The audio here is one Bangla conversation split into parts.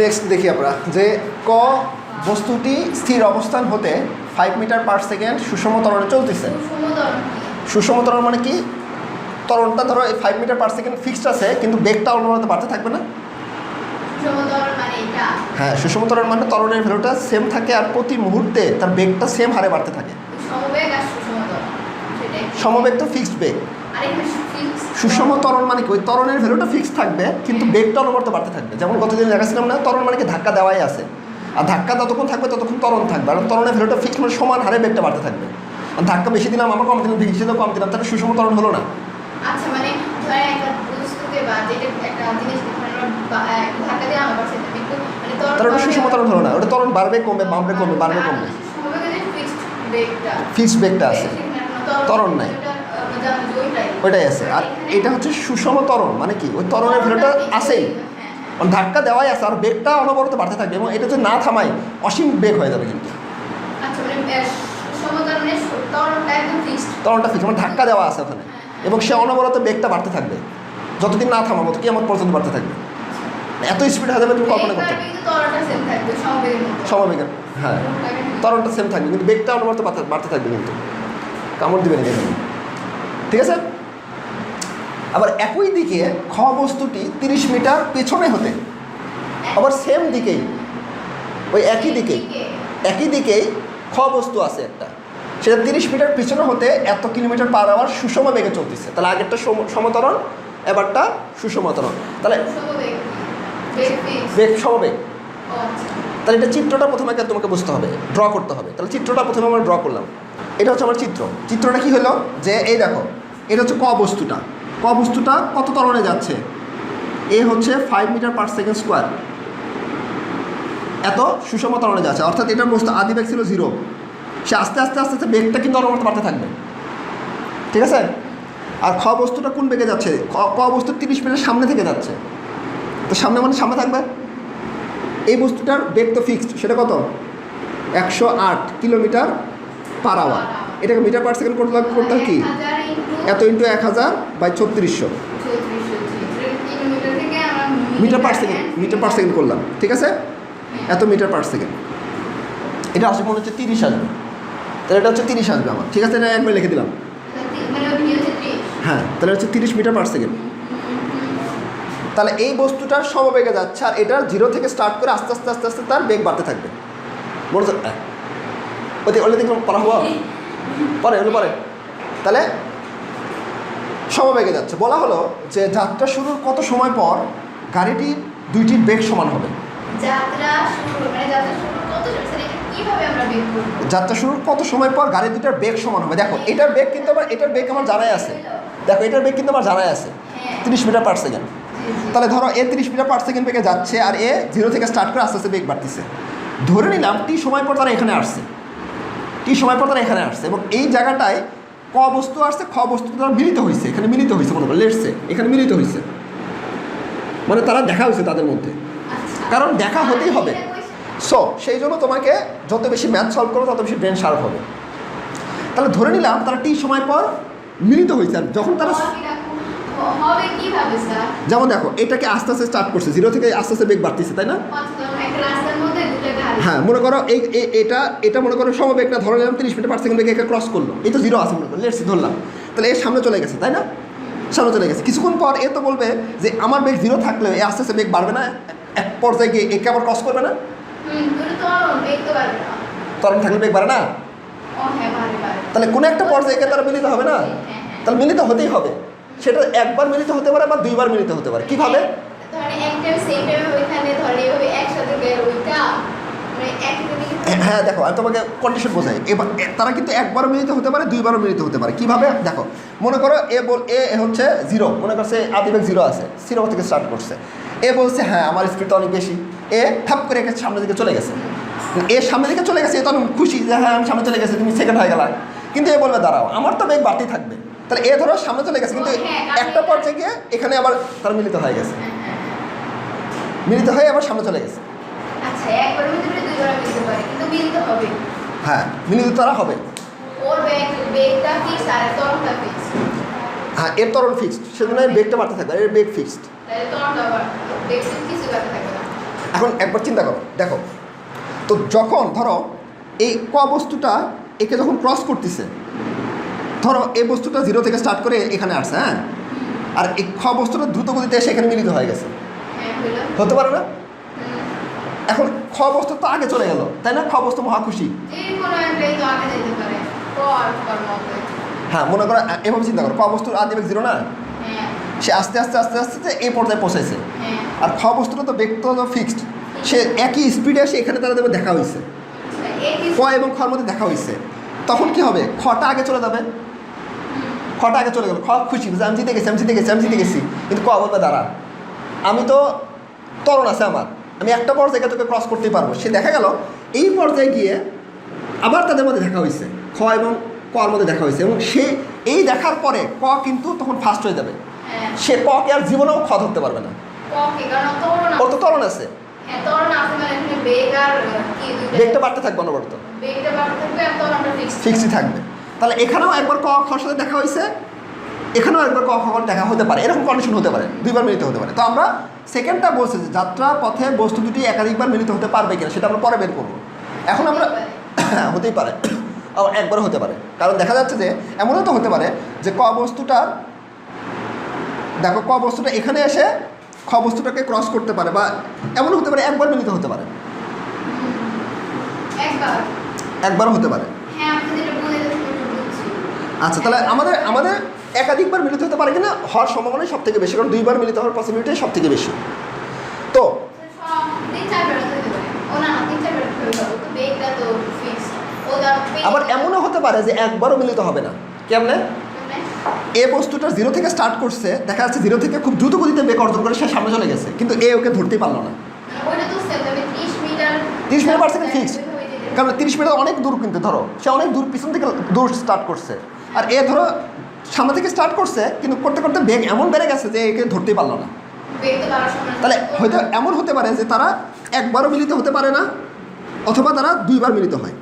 নেক্সট দেখি আমরা যে ক বস্তুটি স্থির অবস্থান হতে ফাইভ মিটার পার সেকেন্ড সুষম তরণে চলতেছে। সুষম তরণ মানে কি? তরণটা ধরো এই five metre per second fixed আছে কিন্তু বেগটা অন্যমতে বাড়তে থাকবে না। মানে হ্যাঁ সুষম তরণ মানে তরণের ভ্যালুটা সেম থাকে আর প্রতি মুহূর্তে তার বেগটা সেম হারে বাড়তে থাকে। সমবেগ তো ফিক্সড বেগ। সুষম ত্বরণ মানে কি? ওই ত্বরণের ভ্যালুটা ফিক্সড থাকবে কিন্তু বেগটা অনবরত বাড়তে থাকবে। যেমন গতদিন দেখাছিলাম না ত্বরণ মানে কি? ধাক্কা দেওয়াই আছে। আর ধাক্কা যতক্ষণ থাকবে ততক্ষণ ত্বরণ থাকবে। আর ত্বরণের ভ্যালুটা ফিক্স মানে সমান হারে বেগটা বাড়তে থাকবে। আর ধাক্কা বেশি দিলাম আমার কম দিলাম বেশি দিলাম কম দিলাম তাহলে সুষম ত্বরণ হলো না। আচ্ছা মানে মানে তাহলে ওটা সুষম ত্বরণ হলো না। ওটা ত্বরণ বাড়বে কমবে বাড়বে কমবে বাড়বে কমবে। ফিক্সড বেগটা আছে। ত্বরণ নাই। ওইটাই আছে। আর এটা হচ্ছে সুষম তরণ মানে কি? ওই তরণের ভ্যালুটা আছেই। মানে ধাক্কা দেওয়াই আছে আর বেগটা অনবরত বাড়তে থাকবে এবং এটা যদি না থামাই অসীম বেগ হয়ে যাবে কিন্তু। তরণটা মানে ত্বরণটা ফিক্স মানে ধাক্কা দেওয়া আছে ওখানে। এবং সে অনবরত বেগটা বাড়তে থাকবে। যতদিন না থামাবো কি আমার পর্যন্ত বাড়তে থাকবে। এত স্পিড হয়ে যাবে তুমি কল্পনা করতে। সমবেগের হ্যাঁ। তরণটা সেম থাকবে কিন্তু বেগটা অনবরত বাড়তে- থাকবে কিন্তু। কামড় দিবে না ঠিক আছে? আবার একই দিকে খ বস্তুটি তিরিশ মিটার পেছনে হতে, আবার সেম দিকেই, ওই একই দিকেই একই দিকেই খ বস্তু আছে একটা। সেটা তিরিশ মিটার পিছনে হতে এত কিলোমিটার পার আওয়ার সুষম বেগে চলতেছে। তাহলে আগেরটা সম- সমতরণ, এবারটা সুষমতরণ। তাহলে বেগ, সমবেগ। তাহলে এটা চিত্রটা প্রথমে আগে তোমাকে বুঝতে হবে ড্র করতে হবে। তাহলে চিত্রটা প্রথমে আমরা ড্র করলাম। এটা হচ্ছে আমার চিত্র। চিত্রটা কি হলো? যে এই দেখো এটা হচ্ছে ক বস্তুটা। ক বস্তুটা কত তরণে যাচ্ছে? এ হচ্ছে five metre per second square এত সুষম তরণে যাচ্ছে। অর্থাৎ এটার বস্তু আদি বেগ ছিল জিরো সে আস্তে আস্তে আস্তে আস্তে বেগটা কিন্তু অনবরত বাড়তে থাকবে। ঠিক আছে? আর খ বস্তুটা কোন বেগে যাচ্ছে? ক- ক বস্তু তিরিশ মিটার সামনে থেকে যাচ্ছে। তো সামনে মানে সামনে থাকবে? এই বস্তুটার বেগ তো ফিক্সড সেটা কত? একশো আট কিলোমিটার পার আওয়ার এটাকে মিটার পার সেকেন্ড করতে করতে হয় কি? এত ইন্টু এক হাজার বাই ছত্রিশশো। Metre per second metre per second করলাম ঠিক আছে? এত মিটার পার সেকেন্ড। এটা আসবে মনে হচ্ছে তিরিশ আসবে। তাহলে এটা হচ্ছে তিরিশ আসবে আমার ঠিক আছে? এটা একবার লিখে দিলাম। ওই হ্যাঁ তাহলে হচ্ছে তিরিশ মিটার পার সেকেন্ড। তাহলে এই বস্তুটার সমবেগে যাচ্ছে আর এটা জিরো থেকে স্টার্ট করে আস্তে আস্তে আস্তে আস্তে তার বেগ বাড়তে থাকবে। আহ, ওই ওলে দেখলাম পড়া হব পরে ওগুলো পরে। তাহলে সমবেগে যাচ্ছে। বলা হলো যে যাত্রা শুরুর কত সময় পর গাড়িটির দুইটির বেগ সমান হবে? যাত্রা মানে যাত্রা শুরুর কত সময় পর গাড়ি দুটার বেগ সমান হবে? দেখো এটার বেগ কিন্তু আমার এটার বেগ আমার জানাই আছে। দেখো এটার বেগ কিন্তু আমার জানাই আছে। হ্যাঁ। তিরিশ মিটার পার সেকেন্ড। তাহলে ধরো এ তিরিশ মিটার পার সেকেন্ড বেগে যাচ্ছে আর এ জিরো থেকে স্টার্ট করে আস্তে আস্তে বেগ বাড়তেছে। ধরে নিলাম টি সময় পর তারা এখানে আসছে। টি সময় পর তারা এখানে আসছে? এবং এই জায়গাটায় ক বস্তু আসছে খ বস্তু তারা মিলিত হয়েছে এখানে মিলিত হয়েছে মনে করো লেটসে এখানে মিলিত হয়েছে মানে তারা দেখা হয়েছে তাদের মধ্যে। আচ্ছা। কারণ দেখা হতেই হবে। সো সেই জন্য তোমাকে যত বেশি ম্যাথ সলভ করো তত বেশি ব্রেন শার্প হবে। তাহলে ধরে নিলাম তারা টি সময় পর মিলিত হয়েছে আর যখন তারা যেমন দেখো এটাকে আস্তে আস্তে স্টার্ট করছে। জিরো থেকে আস্তে আস্তে বেগ বাড়তেছে তাই না অথবা একটা রাস্তার মধ্যে দুটো গাড়ি হ্যাঁ মনে করো এই এটা এটা মনে করো সমবেগটা ধরে নিলাম তিরিশ মিটার পার সেকেন্ড বেগে একে ক্রস করল। এই তো জিরো আছে মনে করো লেটস ধরলাম। তাহলে এর সামনে চলে গেছে তাই না? সামনে চলে গেছে। কিছুক্ষণ পর এ তো বলবে যে আমার বেগ জিরো থাকলে এ আস্তে আস্তে বেগ বাড়বে না এক পর্যায়ে গিয়ে একে আবার ক্রস করবে না? না। তরণ থাকলে বেগ বাড়ে না? হ্যাঁ তাহলে কোনো একটা পর্যায়ে একে তারা মিলিত হবে না? হ্যাঁ, হ্যাঁ। তাহলে মিলিত হতেই হবে। সেটা একবার মিলিত হতে পারে বা দুইবার মিলিত হতে পারে। কীভাবে ধরেন এক টাইম সেম টাইমে ওইখানে ধরে একসাথে বের ওইটা। হ্যাঁ, হ্যাঁ দেখো আমি তোমাকে কন্ডিশন বোঝাই। এবার তারা কিন্তু একবারও মিলিত হতে পারে দুইবারও মিলিত হতে পারে। কীভাবে? দেখো মনে করো এ বল এ হচ্ছে জিরো মনে করছে আদিবেগ জিরো আছে। জিরো থেকে স্টার্ট করছে। এ বলছে হ্যাঁ আমার স্পিড অনেক বেশি। এ ঠাপ করে একে সামনের দিকে চলে গেছে। এ সামনের দিকে চলে গেছে এ তো অনেক খুশি যে হ্যাঁ আমি সামনে চলে গেছে তুমি সেকেন্ড হয়ে গেলা। কিন্তু এ বলবে দাঁড়াও আমার তো বেগ বাড়তেই থাকবে। তাহলে এ ধরো সামনে চলে গেছে কিন্তু হ্যাঁ, একটা পর্যায়ে গিয়ে এখানে আবার তারা মিলিত হয়ে গেছে। মিলিত হয়ে আবার সামনে চলে গেছে। আচ্ছা পারে হবে। হ্যাঁ মিলিত তারা হবে। ওর ব্যাগ বেগটা ফিক্স আর তরণটা ফিক্স হ্যাঁ এর তরল ফিক্সড সেজন্য বেগটা বাড়তে থাকবে এর বেগ ফিক্সড এখন একবার চিন্তা করো দেখো তো যখন ধরো এই ক বস্তুটা একে যখন ক্রস করতেছে ধরো এই বস্তুটা জিরো থেকে স্টার্ট করে এখানে আসছে হ্যাঁ? আর এই খ বস্তুটা দ্রুত গতিতে এসে এখানে মিলিত হয়ে গেছে। হ্যাঁ হতে পারে না। এখন খ বস্তু তো আগে চলে গেল তাই না? খ বস্তু মহা খুশি। হ্যাঁ মনে করো এভাবে চিন্তা করো ক বস্তুর আদি বেগ জিরো না? হ্যাঁ। সে আস্তে আস্তে আস্তে আস্তে এই পর্যায়ে পৌঁছাইছে। হ্যাঁ। আর খ বস্তুটা তো বেগ তো ফিক্সড সে একই স্পিডে এসে এখানে তারা দেবে দেখা হয়েছে ক এবং খর মধ্যে দেখা হয়েছে তখন কি হবে? খটা আগে চলে যাবে। খটা আগে চলে গেল। খ খুশি আমি জিতে গেছি আমি জিতে গেছি আমি জিতে গেছি। কিন্তু ক বলবে দাঁড়া আমি তো তরণ আছে আমার। আমি একটা পর্যায়ে তোকে ক্রস করতেই পারব। সে দেখা গেল এই পর্যায়ে গিয়ে আবার তাদের মধ্যে দেখা হয়েছে খ এবং কর মধ্যে দেখা হয়েছে এবং সে এই দেখার পরে ক কিন্তু তখন ফার্স্ট হয়ে যাবে। হ্যাঁ। সে ককে আর জীবনেও খ ধরতে পারবে না। ওর তো তরণ আছে। হ্যাঁ তরুণ আছে মানে বেগটা বাড়তে থাকবে অনবরত। ফিক্সই থাকবে তাহলে এখানেও একবার ক খর সাথে দেখা হয়েছে এখানেও একবার ক খর দেখা হতে পারে এরকম কন্ডিশন হতে পারে দুইবার মিলিত হতে পারে। তো আমরা সেকেন্ডটা বলছি যে যাত্রা পথে বস্তু দুটি একাধিকবার মিলিত হতে পারবে কিনা সেটা আমরা পরে বের করব। এখন আমরা হতেই পারে আবার একবারও হতে পারে। কারণ দেখা যাচ্ছে যে এমনও তো হতে পারে যে ক বস্তুটা দেখো ক বস্তুটা এখানে এসে খ বস্তুটাকে ক্রস করতে পারে বা এমনও হতে পারে একবার মিলিত হতে পারে। একবার। হতে পারে। হ্যাঁ আচ্ছা তাহলে আমাদের আমাদের একাধিকবার মিলিত হতে পারে কিনা হওয়ার সম্ভাবনাই সব থেকে বেশি, কারণ দুইবার মিলিত হওয়ার পসিবিলিটি সব থেকে বেশি। তো পারে পারে আবার এমনও হতে পারে যে একবারও মিলিত হবে না। কেমনে? এ বস্তুটা জিরো থেকে স্টার্ট করছে, দেখা যাচ্ছে জিরো থেকে খুব দ্রুত গতিতে বেগ অর্জন করে সে সামনে চলে গেছে, কিন্তু এ ওকে ধরতেই পারল না। ওইটা তো সেল তবে 30 মিটার 30 মিটার per কারণ তিরিশ মিটার অনেক দূর কিন্তু ধরো, সে অনেক দূর পিছন থেকে দূর স্টার্ট করছে। আর এ ধরো সামনে থেকে স্টার্ট করছে কিন্তু করতে করতে বেগ এমন বেড়ে গেছে যে একে ধরতেই পারল না। তাহলে হয়তো এমন হতে পারে যে তারা একবারও মিলিত হতে পারে না অথবা তারা দুইবার মিলিত হয়।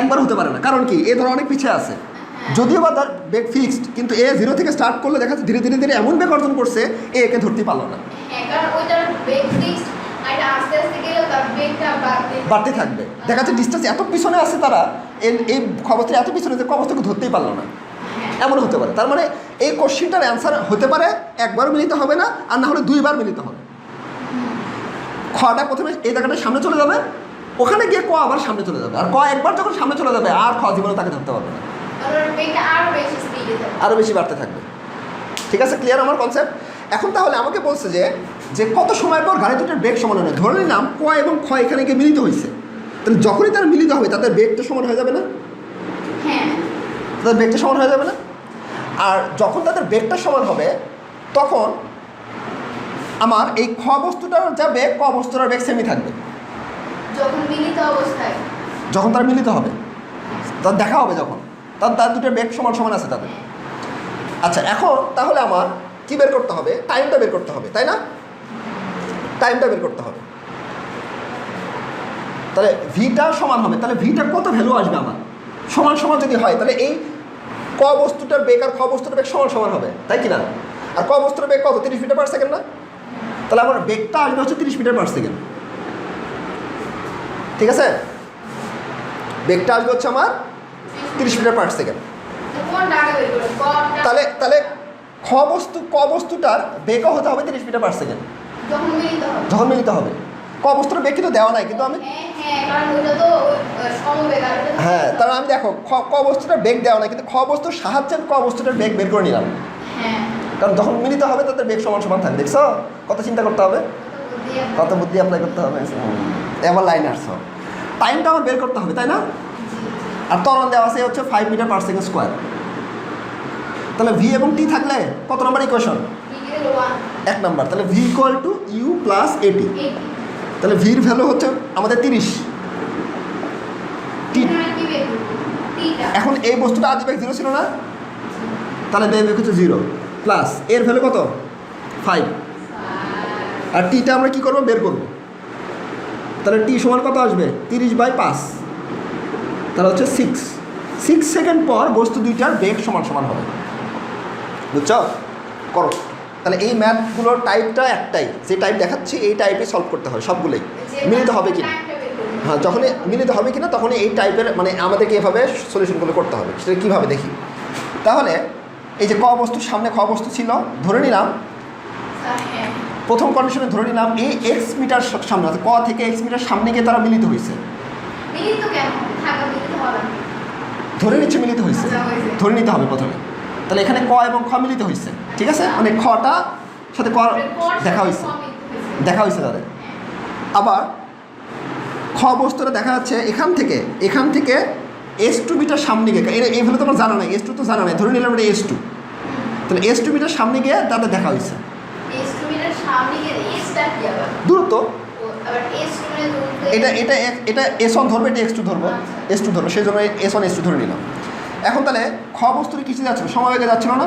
একবার হতে পারে না। কারণ কি? এ ধরো অনেক পিছিয়ে আছে। হ্যাঁ। যদিও বা তার বেগ ফিক্সড কিন্তু এ জিরো থেকে স্টার্ট করলে দেখা যাচ্ছে ধীরে ধীরে ধীরে এমন বেগ অর্জন করছে এ একে ধরতেই পারল না। বাড়তে থাকবে। দেখা যাচ্ছে ডিস্টেন্স এত পিছনে আছে তারা এই- এই খবরটা এত পিছনে যে খবরটাকে ধরতেই পারল না। এমন হতে পারে। তার মানে এই কোশ্চিনটার অ্যান্সার হতে পারে একবার মিলিত হবে না আর না হলে দুইবার মিলিত হবে। খটা প্রথমে এই জায়গাটা সামনে চলে যাবে ওখানে গিয়ে ক আবার সামনে চলে যাবে। আর ক একবার যখন সামনে চলে যাবে আর খ জীবনে তাকে ধরতে পারবে না। আরও বেশি বাড়তে থাকবে। ঠিক আছে ক্লিয়ার আমার কনসেপ্ট এখন তাহলে আমাকে বলছে যে যে কত সময় পর গাড়ি দুটোর বেগ সমান হয় ধরে নিলাম ক এবং খ এখানে গিয়ে মিলিত হয়েছে। তাহলে যখনই তারা মিলিত হবে তাদের বেগটা সমান হয়ে যাবে না? হ্যাঁ। তাদের বেগটা সমান হয়ে যাবে না? আর যখন তাদের বেগটা সমান হবে তখন আমার এই খ বস্তুটার যা বেগ ক বস্তুটার বেগ সেমি থাকবে। যখন মিলিত অবস্থায়। যখন তারা মিলিত হবে তার দেখা হবে যখন। তার তার দুটো বেগ সমান সমান আছে তাদের। হ্যাঁ। আচ্ছা এখন তাহলে আমার কি বের করতে হবে? টাইমটা বের করতে হবে তাই না? টাইমটা বের করতে হবে। তাহলে ভিটা সমান হবে, তাহলে ভিটা কত ভ্যালু আসবে আমার? সমান সমান যদি হয়, তাহলে এই ক বস্তুটার বেগ আর খ বস্তুটার বেগ সমান সমান হবে, তাই কি না আর ক বস্তুটার বেগ কত? তিরিশ মিটার পার সেকেন্ড না? তাহলে আমার বেগটা আসবে হচ্ছে তিরিশ মিটার পার সেকেন্ড ঠিক আছে? বেগটা আসবে হচ্ছে আমার তিরিশ মিটার পার সেকেন্ড তাহলে তাহলে খ বস্তু, ক বস্তুটার বেগও হতে হবে তিরিশ মিটার পার সেকেন্ড যখন মিলিত হবে। ক বস্তুর বেগ কিন্তু দেওয়া নাই কিন্তু আমি হ্যাঁ হ্যাঁ তো তো- হ্যাঁ তাহলে আমি দেখো খ ক বস্তুটার বেগ দেওয়া নাই কিন্তু খ বস্তুর সাহায্যে ক বস্তুটার বেগ বের করে নিলাম। হ্যাঁ। কারণ যখন মিলিত হবে তাদের বেগ সমান সমান থাকবে দেখছ? কত চিন্তা করতে হবে? কত বুদ্ধি। অ্যাপ্লাই করতে হবে। এবার লাইন আসছো। টাইমটা আমার বের করতে হবে তাই না? আর ত্বরণ দেওয়া আছে হচ্ছে five metre per second square তাহলে ভি এবং টি থাকলে কত নম্বর ইকুয়েশন এক নাম্বার, তাহলে v equal to u plus a t তাহলে ভির ভ্যালু হচ্ছে আমাদের তিরিশ। এখানে এই বস্তুটা আজ জিরো ছিল না? তাহলে বেগ হচ্ছে জিরো প্লাস এর ভ্যালু কত? ফাইভ আর টিটা আমরা কি করব? বের করব। তাহলে টি সমান কত আসবে? তিরিশ বাই পাঁচ। তাহলে হচ্ছে সিক্স সিক্স সেকেন্ড পর বস্তু দুইটার বেগ সমান সমান হবে। বুঝছ? করো। তাহলে এই ম্যাথগুলোর টাইপটা একটাই যে টাইপ দেখাচ্ছি এই টাইপে সলভ করতে হবে সবগুলোই মিলিত হবে কি না। হ্যাঁ যখনই মিলিত হবে কি না তখনই এই টাইপের মানে আমাদেরকে এভাবে সলিউশনগুলো করতে হবে সেটা কীভাবে দেখি তাহলে এই যে ক বস্তু সামনে খ বস্তু ছিল ধরে নিলাম হ্যাঁ। প্রথম কন্ডিশনে ধরে নিলাম এই এক্স মিটার সামনে আছে ক থেকে এক্স মিটার সামনে গিয়ে তারা মিলিত হয়েছে। ধরে নিচ্ছে মিলিত আচ্ছা, হয়েছে। ধরে নিতে হবে প্রথমে তাহলে এখানে ক এবং খ মিলিত হয়েছে ঠিক আছে? মানে খটা সাথে ক দেখা হয়েছে। দেখা হয়েছে তাদের আবার খ বস্তুটা দেখা যাচ্ছে এখান থেকে এখান থেকে এস টু মিটার সামনে গিয়ে এই ভ্যালু তো আমার জানা নাই এস টু তো জানা নাই ধরে নিলাম এটা এস টু তাহলে এস টু মিটার সামনে গিয়ে তাদের দেখা হয়েছে? দূরত্ব? এটা এটা এটা এস ওয়ান ধরবে এটা এক্স টু ধরবো। আচ্ছা। এস টু ধরবো সেই জন্য এস ওয়ান এস টু ধরে নিলাম। এখন তাহলে খ বস্তুর কিছু যাচ্ছিল? সময় বেগে যাচ্ছিল না?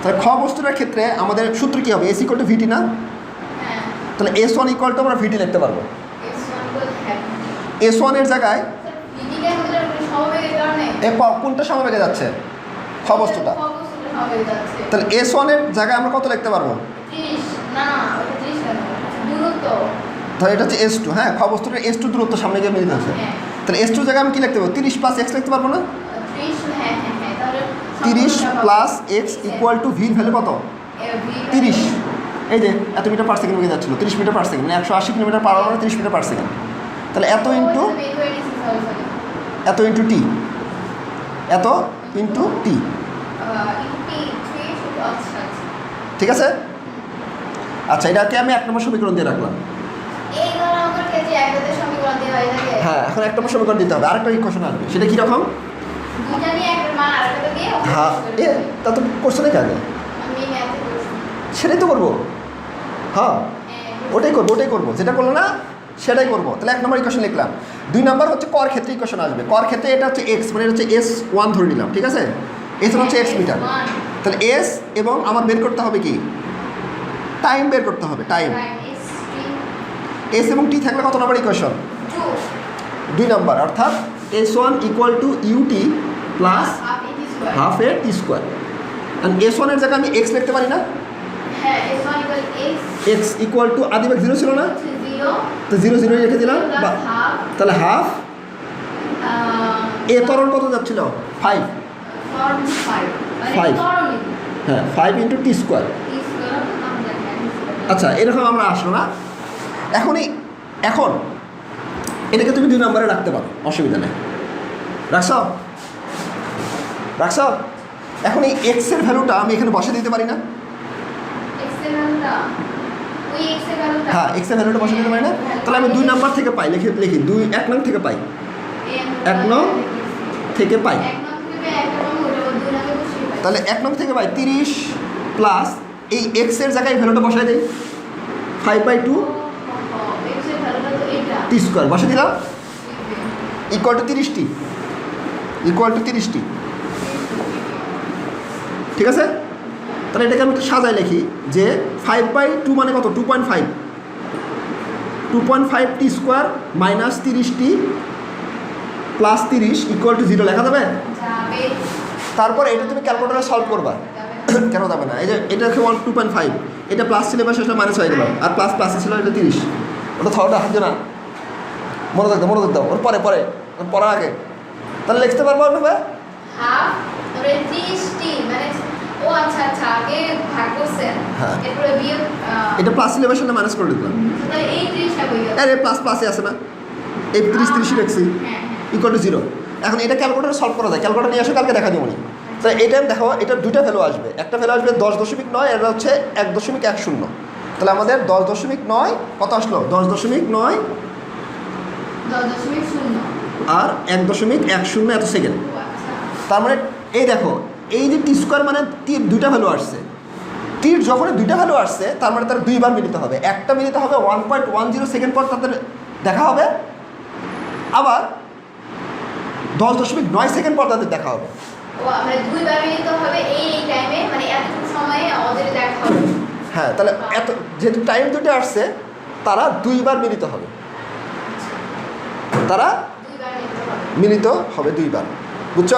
তাহলে খ বস্তুটার ক্ষেত্রে আমাদের সূত্র কী হবে? এস ইকুয়াল টু ভিটি না? তাহলে এস ওয়ান ইকুয়াল টু আমরা ভিটি লিখতে পারব। এস ওয়ানের জায়গায় এ কোনটা সময় বেগে যাচ্ছে? খ বস্তুটা। সমবেগে তাহলে এস ওয়ানের জায়গায় আমরা কত লিখতে পারব? 30 না না ওটা 30 কেন দূরত্ব তাহলে এটা হচ্ছে এস টু হ্যাঁ? খ বস্তুটা এস টু দূরত্ব সামনে গিয়ে মিলিত হ্যাঁ তাহলে এস টু জায়গায় আমি কী লিখতে পারব? তিরিশ প্লাস এক্স লিখতে পারব না? 30 হ্যাঁ হ্যাঁ হ্যাঁ তিরিশ প্লাস। এক্স ইকুয়াল টু ভির ভ্যালু কত? তিরিশ। এই যে এত মিটার পার সেকেন্ড বেগে যাচ্ছিল। তিরিশ মিটার পার সেকেন্ড মানে একশো আশি কিলোমিটার পার আওয়ার তিরিশ মিটার পার সেকেন্ড তাহলে এত ইন্টু। এত ইন্টু টি এত ইন্টু টি আচ্ছা, আচ্ছা। ঠিক আছে? আচ্ছা এটাকে আমি এক নম্বর সমীকরণ দিয়ে রাখলাম। হয়ে। হ্যাঁ এখন এক নম্বর সমীকরণ দিতে হবে আরেকটা ইকুয়েশন আসবে। সেটা কীরকম হ্যাঁ এ তা তো করছ আমি ম্যাথে করছি। সেটাই তো করব। হ্যাঁ হ্যাঁ, ওটাই করব ওটাই করব। যেটা করল না সেটাই করব। তাহলে এক নম্বর ইকুয়েশন লিখলাম। দুই নম্বর হচ্ছে কর ক্ষেত্রে ইকুয়েশন আসবে। কর ক্ষেত্রে এটা হচ্ছে এক্স মানে এটা হচ্ছে এস ওয়ান ধরে নিলাম ঠিক আছে? এস হচ্ছে এক্স মিটার তাহলে এস এবং আমার বের করতে হবে কি? টাইম বের করতে হবে টাইম এস এবং টি থাকলে কত নম্বর ইকুয়েশন দুই নম্বর অর্থাৎ s one equal to u t plus. Half a t square and s ওয়ানের জায়গায় আমি এক্স লিখতে পারি না? এক্স ইকুয়াল টু আদিবাগ জিরো ছিল না? তো জিরো জিরো রেখে দিলাম। বা তাহলে হাফ এ তরল কত যাচ্ছিল? ফাইভ। মানে. তরণী। হ্যাঁ ফাইভ ইন্টু টি স্কোয়ার। আচ্ছা এরকম আমরা আসলো না। এখনই এখন এটাকে তুমি দুই নম্বরে রাখতে পারো অসুবিধা নেই। রাখছ? রাখছ? এখন এই এক্সের ভ্যালুটা আমি এখানে বসে দিতে পারি না। হ্যাঁ এক্সের ভ্যালুটা বসে দিতে পারি না? তাহলে আমি দুই নাম্বার থেকে পাই লিখে লিখি। দুই এক নং থেকে পাই। এক নং থেকে পাই। তাহলে এক নং থেকে পাই তিরিশ প্লাস এই এক্সের জায়গায় ভ্যালুটা বসাই দিই। ফাইভ বাই টু ও, ও, ও, X এর ভ্যালুটা তো এটা। T square. বসে দিলাম। ইকুয়াল টু তিরিশটি। ইকুয়াল টু তিরিশটি। ঠিক আছে? তাহলে এটাকে আমি একটু সাজাই লিখি যে ফাইভ বাই টু মানে কত? Two point five two point five t square minus তিরিশটি প্লাস তিরিশ ইকুয়াল টু জিরো লেখা যাবে? তারপর এটা তুমি ক্যালকুলেটারে সলভ করবা। কেন যাবে না? এই যে এটা হচ্ছে ওয়ান টু পয়েন্ট ফাইভ এটা প্লাস ছিল এবার মাইনাস হয়ে গেল। আর প্লাস প্লাসে ছিল এটা তিরিশ। ওটা থরটা হাত না মনোযোগ দাও মনোযোগ দাও ওর পরে পরে। ওর পড়ার আগে। তাহলে লিখতে পারব ভাই মানে ও আচ্ছা আচ্ছা করছেন হ্যাঁ। এটা প্লাস মাইনাস করে হয়ে আরে প্লাস প্লাসে আছে না। এই তিরিশ তিরিশই রাখছি। হ্যাঁ ইকুয়াল টু জিরো এখন এটা ক্যালকুলেটার সলভ করা যায়। ক্যালকুলেটার নিয়ে আসো কালকে দেখা দেবো নি। তো এটা দেখো এটা দুইটা ভ্যালু আসবে। একটা ভ্যালু আসবে দশ দশমিক নয় এটা হচ্ছে এক দশমিক এক শূন্য। তাহলে আমাদের দশ দশমিক নয় কত আসলো? দশ দশমিক নয় আর এক দশমিক এক শূন্য এত সেকেন্ড তার মানে এই দেখো, এই যে টি স্কোয়ার মানে টির দুইটা ভ্যালু আসছে। টির যখনই দুইটা ভ্যালু আসছে, তার মানে তার দুইবার মিলিত হবে। একটা মিলিত হবে one point one zero second পর তাদের দেখা হবে। আবার দশ দশমিক নয় সেকেন্ড পর তাদের দেখা হবে। হ্যাঁ তাহলে এত, যেহেতু টাইম দুটো আসছে, তারা দুইবার মিলিত হবে। তারা মিলিত হবে দুইবার। বুঝছ?